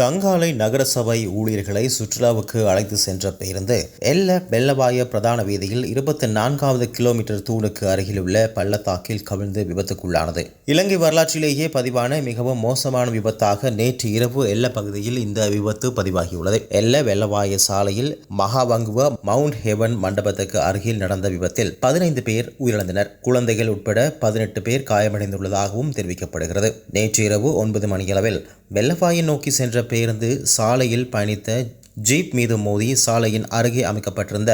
தங்காலை நகரசபை ஊழியர்களை சுற்றுலாவுக்கு அழைத்து சென்ற பேருந்து எல்ல வெள்ளவாய பிரதான வீதியில் இருபத்தி நான்காவது கிலோமீட்டர் தூணுக்கு அருகிலுள்ள பள்ளத்தாக்கில் கவிழ்ந்து விபத்துக்குள்ளானது. இலங்கை வரலாற்றிலேயே பதிவான மிகவும் மோசமான விபத்தாக நேற்று இரவு எல்ல பகுதியில் இந்த விபத்து பதிவாகியுள்ளது. எல்ல வெள்ளவாய சாலையில் மகாவங்குவ மவுண்ட் ஹெவன் மண்டபத்துக்கு அருகில் நடந்த விபத்தில் பதினைந்து பேர் உயிரிழந்தனர். குழந்தைகள் உட்பட பதினெட்டு பேர் காயமடைந்துள்ளதாகவும் தெரிவிக்கப்படுகிறது. நேற்று இரவு ஒன்பது மணியளவில் வெள்ளவாயை நோக்கி சென்ற பேருந்து சாலையில் பயணித்த ஜீப் மீது மோதி சாலையின் அருகே அமைக்கப்பட்டிருந்த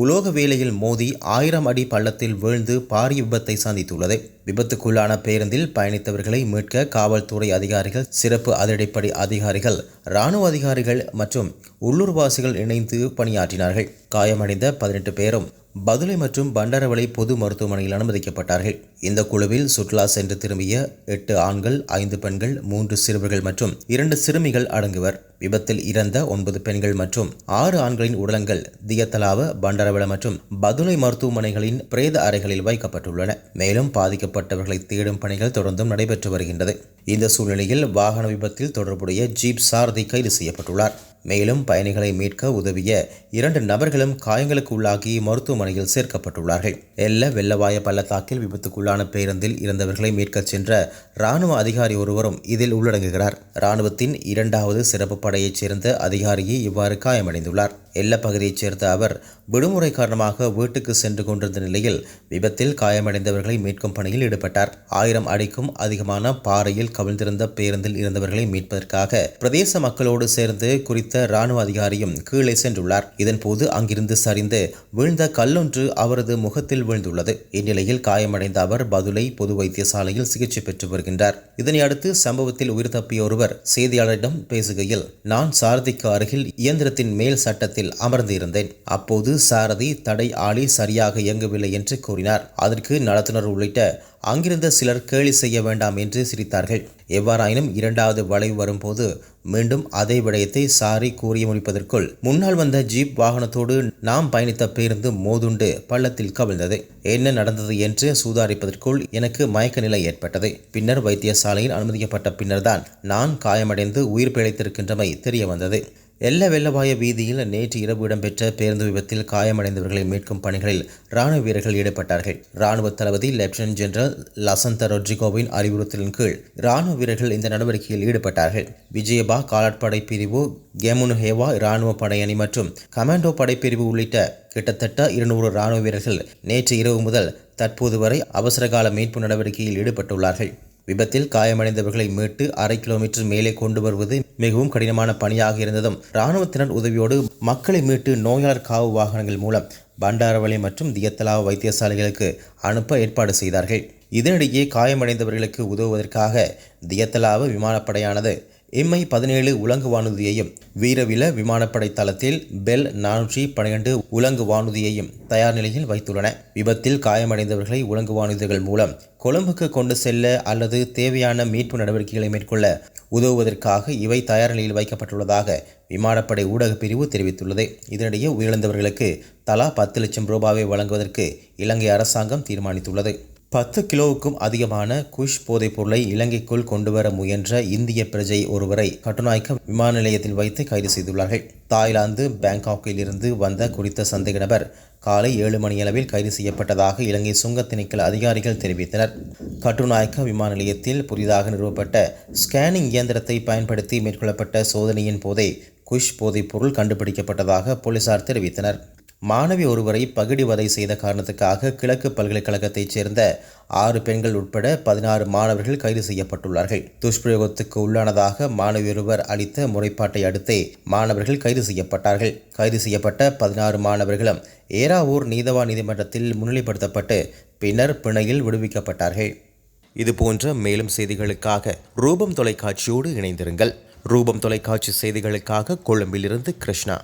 உலோக வேலையில் மோதி ஆயிரம் அடி பள்ளத்தில் வீழ்ந்து பாரிய விபத்தை சந்தித்துள்ளது. விபத்துக்குள்ளான பேருந்தில் பயணித்தவர்களை மீட்க காவல்துறை அதிகாரிகள் சிறப்பு அதிரடிப்படை அதிகாரிகள் இராணுவ அதிகாரிகள் மற்றும் உள்ளூர்வாசிகள் இணைந்து பணியாற்றினார்கள். காயமடைந்த பதினெட்டு பேரும் பதுளை மற்றும் பண்டாரவளை பொது மருத்துவமனையில் அனுமதிக்கப்பட்டார்கள். இந்த குழுவில் சுற்றுலா சென்று திரும்பிய எட்டு ஆண்கள் ஐந்து பெண்கள் மூன்று சிறுவர்கள் மற்றும் இரண்டு சிறுமிகள் அடங்குவர். விபத்தில் இறந்த ஒன்பது பெண்கள் மற்றும் ஆறு ஆண்களின் உடலங்கள் தியத்தலாவ பண்டரவள மற்றும் பதுளை மருத்துவமனைகளின் பிரேத அறைகளில் வைக்கப்பட்டுள்ளன. மேலும் பாதிக்கப்பட்டவர்களை தேடும் பணிகள் தொடர்ந்தும் நடைபெற்று வருகின்றது. இந்த சூழ்நிலையில் வாகன விபத்தில் தொடர்புடைய ஜீப் சாரதி கைது செய்யப்பட்டுள்ளார். மேலும் பயணிகளை மீட்க உதவிய இரண்டு நபர்களும் காயங்களுக்கு உள்ளாகி மருத்துவமனையில் சேர்க்கப்பட்டுள்ளார்கள். எல்ல வெள்ளவாய பள்ளத்தாக்கில் விபத்துக்குள்ளான பேருந்தில் இறந்தவர்களை மீட்கச் சென்ற இராணுவ அதிகாரி ஒருவரும் இதில் உள்ளடங்குகிறார். இராணுவத்தின் இரண்டாவது சிறப்பு படையைச் சேர்ந்த அதிகாரியே இவ்வாறு காயமடைந்துள்ளார். எல்ல பகுதியைச் சேர்ந்த அவர் விடுமுறை காரணமாக வீட்டுக்கு சென்று கொண்டிருந்த நிலையில் விபத்தில் காயமடைந்தவர்களை மீட்கும் பணியில் ஈடுபட்டார். ஆயிரம் அடிக்கும் அதிகமான பாறையில் கவிழ்ந்திருந்த பேருந்தில் இருந்தவர்களை மீட்பதற்காக பிரதேச மக்களோடு சேர்ந்து குறித்த இராணுவ அதிகாரியும் கீழே சென்றுள்ளார். இதன்போது அங்கிருந்து சரிந்து வீழ்ந்த கல்லொன்று அவரது முகத்தில் வீழ்ந்துள்ளது. இந்நிலையில் காயமடைந்த அவர் பதுளை பொது வைத்தியசாலையில் சிகிச்சை பெற்று வருகின்றார். இதனையடுத்து சம்பவத்தில் உயிர் தப்பிய ஒருவர் செய்தியாளரிடம் பேசுகையில் நான் சாரதிக்கு அருகில் இயந்திரத்தின் மேல் சட்டத்தில் அமர்ந்து இருந்தேன் அப்போது சாரதி தடை ஆளி சரியாக இயங்கவில்லை என்று கூறினார். அதற்கு நடத்துனர் உள்ளிட்ட அங்கிருந்த சிலர் கேலி செய்ய வேண்டாம் என்று சிரித்தார்கள். எவ்வாறாயினும் இரண்டாவது வளைவு வரும்போது மீண்டும் அதே விடயத்தை சாரி கூறி முடிப்பதற்குள் முன்னால் வந்த ஜீப் வாகனத்தோடு நாம் பயணித்த பேருந்து மோதுண்டு பள்ளத்தில் கவிழ்ந்தது. என்ன நடந்தது என்று சூதாரிப்பதற்குள் எனக்கு மயக்க நிலை ஏற்பட்டது. பின்னர் வைத்தியசாலையில் அனுமதிக்கப்பட்ட பின்னர்தான் நான் காயமடைந்து உயிர் பிழைத்திருக்கின்றமை தெரிய வந்தது எல்ல வெள்ளவாய வீதியில் நேற்று இரவு இடம்பெற்ற பேருந்து விபத்தில் காயமடைந்தவர்களை மீட்கும் பணிகளில் ராணுவ வீரர்கள் ஈடுபட்டார்கள். ராணுவ தளபதி லெப்டினன்ட் ஜெனரல் லசந்த ரொட்ரிகோவின் அறிவுறுத்தலின் கீழ் ராணுவ வீரர்கள் இந்த நடவடிக்கையில் ஈடுபட்டார்கள். விஜயபா காலாட்படை பிரிவு கெமுனுஹேவா இராணுவ படையணி மற்றும் கமாண்டோ படைப்பிரிவு உள்ளிட்ட கிட்டத்தட்ட இருநூறு ராணுவ வீரர்கள் நேற்று இரவு முதல் தற்போது வரை அவசரகால மீட்பு நடவடிக்கையில் ஈடுபட்டுள்ளார்கள். விபத்தில் காயமடைந்தவர்களை மீட்டு அரை கிலோமீட்டர் மேலே கொண்டு வருவது மிகவும் கடினமான பணியாக இருந்ததும் இராணுவத்தினர் உதவியோடு மக்களை மீட்டு நோயாளர் காவு வாகனங்கள் மூலம் பண்டாரவளை மற்றும் தியத்தலாவ வைத்தியசாலைகளுக்கு அனுப்ப ஏற்பாடு செய்தார்கள். இதனிடையே காயமடைந்தவர்களுக்கு உதவுவதற்காக தியத்தலாவ விமானப்படையானது எம்ஐ பதினேழு உலங்கு வானூர்தியையும் வீரவில விமானப்படை தளத்தில் பெல் நானூற்றி பன்னிரண்டு உலங்கு வானூர்தியையும் தயார் நிலையில் வைத்துள்ளன. விபத்தில் காயமடைந்தவர்களை உலங்கு வானூர்திகள் மூலம் கொழும்புக்கு கொண்டு செல்ல அல்லது தேவையான மீட்பு நடவடிக்கைகளை மேற்கொள்ள உதவுவதற்காக இவை தயார் நிலையில் வைக்கப்பட்டுள்ளதாக விமானப்படை ஊடகப் பிரிவு தெரிவித்துள்ளது. இதனிடையே உயிரிழந்தவர்களுக்கு தலா பத்து லட்சம் ரூபாவை வழங்குவதற்கு இலங்கை அரசாங்கம் தீர்மானித்துள்ளது. பத்து கிலோவுக்கும் அதிகமான குஷ் போதைப் பொருளை இலங்கைக்குள் கொண்டுவர முயன்ற இந்திய பிரஜை ஒருவரை கட்டுநாயக்க விமான நிலையத்தில் வைத்து கைது செய்துள்ளார்கள். தாய்லாந்து பேங்காக்கில் இருந்து வந்த குறித்த சந்தேக நபர் காலை ஏழு மணியளவில் கைது செய்யப்பட்டதாக இலங்கை சுங்க அதிகாரிகள் தெரிவித்தனர். கட்டுநாயக்க விமான நிலையத்தில் புதிதாக நிறுவப்பட்ட ஸ்கேனிங் இயந்திரத்தை பயன்படுத்தி மேற்கொள்ளப்பட்ட சோதனையின் போதே குஷ் போதைப் பொருள் கண்டுபிடிக்கப்பட்டதாக போலீசார் தெரிவித்தனர். மாணவி ஒருவரை பகிடிவதை செய்த காரணத்துக்காக கிழக்கு பல்கலைக்கழகத்தைச் சேர்ந்த ஆறு பெண்கள் உட்பட பதினாறு மாணவர்கள் கைது செய்யப்பட்டுள்ளார்கள். துஷ்பிரயோகத்துக்கு உள்ளானதாக மாணவி ஒருவர் அளித்த முறைப்பாட்டை அடுத்தே மாணவர்கள் கைது செய்யப்பட்டார்கள். கைது செய்யப்பட்ட பதினாறு மாணவர்களும் ஏராவூர் நீதவான் நீதிமன்றத்தில் முன்னிலைப்படுத்தப்பட்டு பின்னர் பிணையில் விடுவிக்கப்பட்டார்கள். இதுபோன்ற மேலும் செய்திகளுக்காக ரூபம் தொலைக்காட்சியோடு இணைந்திருங்கள். ரூபம் தொலைக்காட்சி செய்திகளுக்காக கொழும்பிலிருந்து கிருஷ்ணா.